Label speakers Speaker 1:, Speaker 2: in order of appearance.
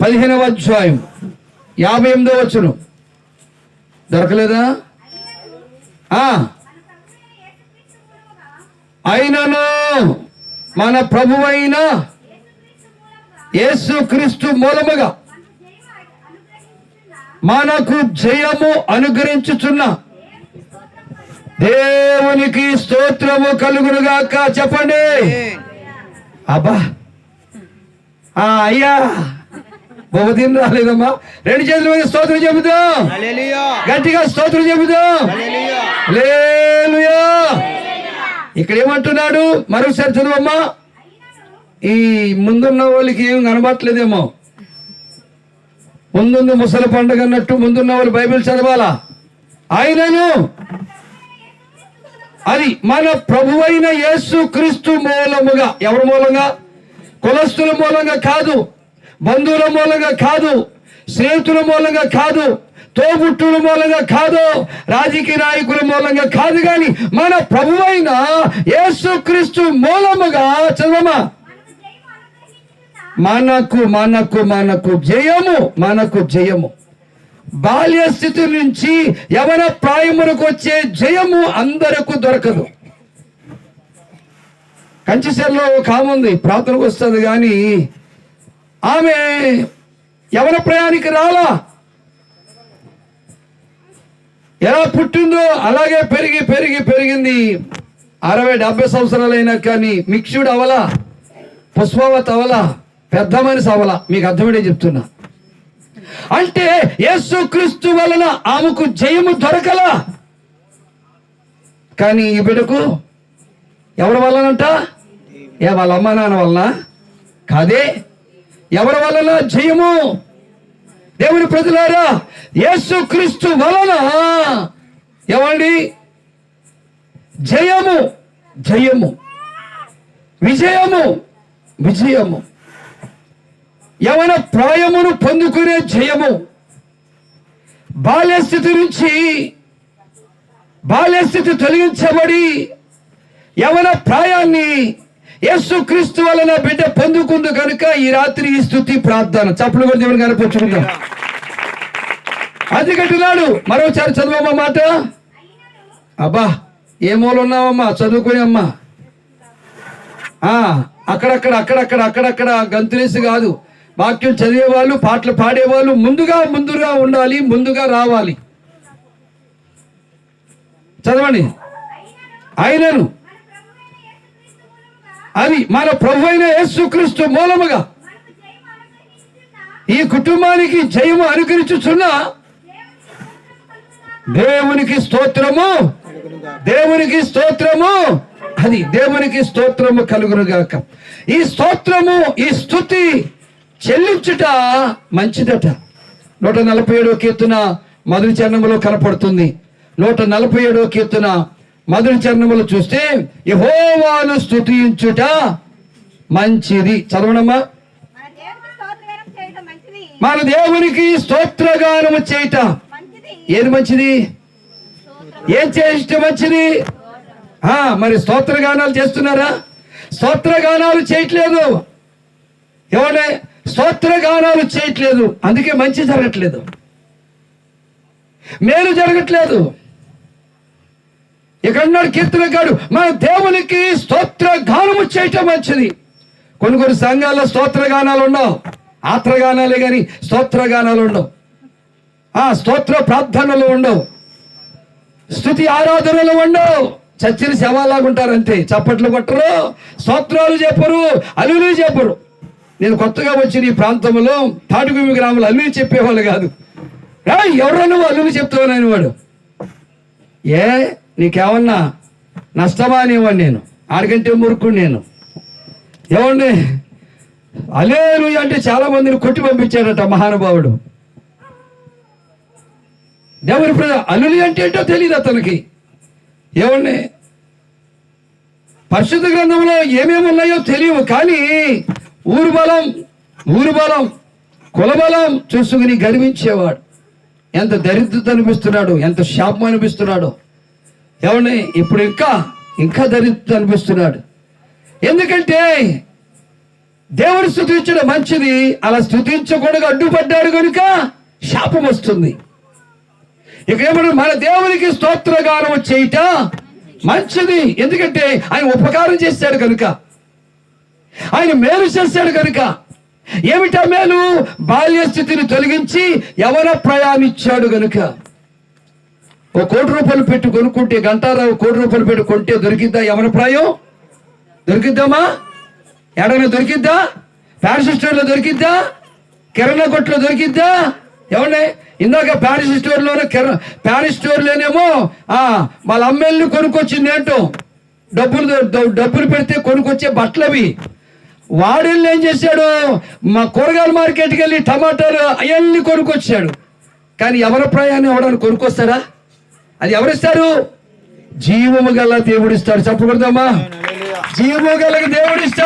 Speaker 1: పదిహేనవ అధ్యాయం. యాభై ఎనిమిదో వచ్చును దొరకలేదా? ఆ. అయినను మన ప్రభువైన యేసు క్రీస్తు మూలముగా మనకు జయము అనుగ్రహించుచున్న దేవునికి స్తోత్రము కలుగునుగాక. చెప్పండి. అబ్బా. అయ్యా. బహుదీన్ రాలేదమ్మా. రెండు చేతుల మీద స్తోత్రం చెబుదాం.
Speaker 2: హల్లెలూయా.
Speaker 1: గట్టిగా స్తోత్రం
Speaker 2: హల్లెలూయా.
Speaker 1: ఇక్కడ ఏమంటున్నాడు? మరొకసారి చదువమ్మా. ఈ ముందున్న వాళ్ళకి ఏం కనబట్లేదేమో ముందుంది ముసలి పండుగ అన్నట్టు ముందున్న వాళ్ళు బైబిల్ చదవాలా? ఆయనను అది మన ప్రభువైన యేసు క్రీస్తు మూలముగా. ఎవరి మూలంగా? కులస్తుల మూలంగా కాదు బంధువుల మూలంగా కాదు స్నేహితుల మూలంగా కాదు తోబుట్టుల మూలంగా కాదు రాజకీయ నాయకుల మూలంగా కాదు కానీ మన ప్రభువైన యేసుక్రీస్తు మూలముగా చదవమా? మనకు మనకు మనకు జయము మనకు జయము. బాల్య స్థితి నుంచి యవన ప్రాయములకు వచ్చే జయము అందరకు దొరకదు. కంచిసెల్లో ఒక ఆమె ఉంది ప్రార్థనకు వస్తుంది కానీ ఆమె యవన ప్రయాణికి రాలా. ఎలా పుట్టిందో అలాగే పెరిగి పెరిగి పెరిగింది. అరవై డెబ్బై సంవత్సరాలు అయినా కానీ మిక్షుడు అవలా పుష్పవత్ అవలా పెద్ద మనిషి అవలా మీకు అర్థమడే చెప్తున్నా. అంటే యేసు క్రీస్తు వలన ఆమెకు జయము దొరకలా. కానీ ఈ బిడ్డకు ఎవరి వలనంట ఏ వాళ్ళ అమ్మ నాన్న వలన? కాదే ఎవరి వలన జయము? దేవుని ప్రజలారా యేసు క్రీస్తు వలన ఏమండి? జయము జయము విజయము విజయము. యవన ప్రాయమును పొందుకునే జయము? బాల్యస్థితి నుంచి బాల్యస్థితి తొలగించబడి యవన ప్రాయాన్ని యేసు క్రీస్తు వలన బిడ్డ పొందుకుంది కనుక ఈ రాత్రి ఈ స్థుతి ప్రార్థన. చప్పులు కూడా దేవుని కనిపించుకుంటాం అది మరోసారి చదువమ్మా మాట? అబ్బా ఏ మూల ఉన్నావమ్మా? చదువుకుని అమ్మా. ఆ, అక్కడక్కడ అక్కడక్కడ అక్కడక్కడ గంతులేసి కాదు. వాక్యం చదివేవాళ్ళు పాటలు పాడేవాళ్ళు ముందుగా ముందుగా ఉండాలి ముందుగా రావాలి. చదవండి. అయినను. అది మన ప్రభు అయిన యేసుక్రీస్తు మూలముగా. ఈ కుటుంబానికి జయము అనుకరించుచున్న దేవునికి స్తోత్రము. దేవునికి స్తోత్రము. అది దేవునికి స్తోత్రము కలుగునుగాక. ఈ స్తోత్రము ఈ స్థుతి చెల్లించుట మంచిదట. నూట నలభై ఏడో కీర్తన మొదటి చరణములో కనపడుతుంది. నూట నలభై ఏడో కీర్తన మొదటి చరణములు చూస్తే యహోవాను స్తుతించుట మంచిది. చదవనమ్మా.
Speaker 3: మన దేవునికి
Speaker 1: స్తోత్రగానము చేయట. ఏది మంచిది? ఏం చేస్తే మంచిది? ఆ, మరి స్తోత్రగానాలు చేస్తున్నారా? స్తోత్రగానాలు చేయట్లేదు. ఎవరే స్తోత్రగానాలు చేయట్లేదు. అందుకే మంచి జరగట్లేదు. మేలు జరగట్లేదు. ఇక్కడ కీర్తనగాడు? మన దేవునికి స్తోత్ర గానము చేయటం మంచిది. కొన్ని కొన్ని సంఘాల్లో స్తోత్ర గానాలు ఉండవు. ఆత్రగానాలే కానీ స్తోత్ర గానాలు ఉండవు. ఆ స్తోత్ర ప్రార్థనలు ఉండవు. స్థుతి ఆరాధనలు ఉండవు. చచ్చిన శవాలాగా ఉంటారు అంతే చప్పట్లు కొట్టరు స్తోత్రాలు చెప్పరు అల్లులు చెప్పరు. నేను కొత్తగా వచ్చిన ఈ ప్రాంతంలో తాటిగుమి గ్రామంలో అల్లులు చెప్పేవాళ్ళు కాదు. రా ఎవరో నువ్వు అల్లులు వాడు ఏ? నీకేమన్నా నష్టమా అనేవాడు నేను? ఆడికంటే మురుకుడు నేను. ఏమండి? అలేరు అంటే చాలా మందిని కొట్టి పంపించాడట మహానుభావుడు. దేవుని ప్రజ అల్లులి అంటే ఏంటో తెలియదు అతనికి. ఏమండి? పరిశుద్ధ గ్రంథంలో ఏమేమి ఉన్నాయో తెలియవు కానీ ఊరు బలం ఊరు బలం కులబలం చూసుకుని గర్వించేవాడు. ఎంత దరిద్రత అనిపిస్తున్నాడు ఎంత శాపం అనిపిస్తున్నాడో. ఏమండి ఇప్పుడు ఇంకా ఇంకా దరిద్రత అనిపిస్తున్నాడు. ఎందుకంటే దేవుని స్థుతించడం మంచిది అలా స్థుతించకుండా అడ్డుపడ్డాడు కనుక శాపం వస్తుంది. ఇక ఏమన్నా మన దేవునికి స్తోత్రగానం చేయట మంచిది. ఎందుకంటే ఆయన ఉపకారం చేశాడు కనుక. ఆయన మేలు చేశాడు కనుక. ఏమిటా మేలు? బాల్య స్థితిని తొలగించి ఎవరో ప్రయాణించాడు కనుక. ఒక కోటి రూపాయలు పెట్టి కొనుక్కుంటే గంటారావు కోటి రూపాయలు పెట్టి కొంటే దొరికిద్దా? ఎవరి ప్రాయం? దొరికిద్దామా? ఎడన దొరికిద్దా? ఫ్యాన్సీ స్టోర్లో దొరికిద్దా? కిరాణా కొట్లో దొరికిద్దా? ఏమండి ఇందాక ప్యారిస్ స్టోర్లోనే కిర ప్యారిస్ స్టోర్లోనేమో వాళ్ళ అమ్మాయిల్ని కొనుక్కొచ్చింది ఏంటో? డబ్బులు డబ్బులు పెడితే కొనుక్కొచ్చే బట్టలు అవి ఏం చేశాడు? మా కూరగాయల మార్కెట్కి వెళ్ళి టమాటాలు అవన్నీ కొనుక్కొచ్చాడు. కానీ ఎవరి ప్రయాణం ఎవడని కొనుక్కొస్తారా అది ఎవరిస్తారు? జీవము గల దేవుడిస్తాడు చెప్పకూడదమ్మా. జీవము గల దేవుడిస్తాడు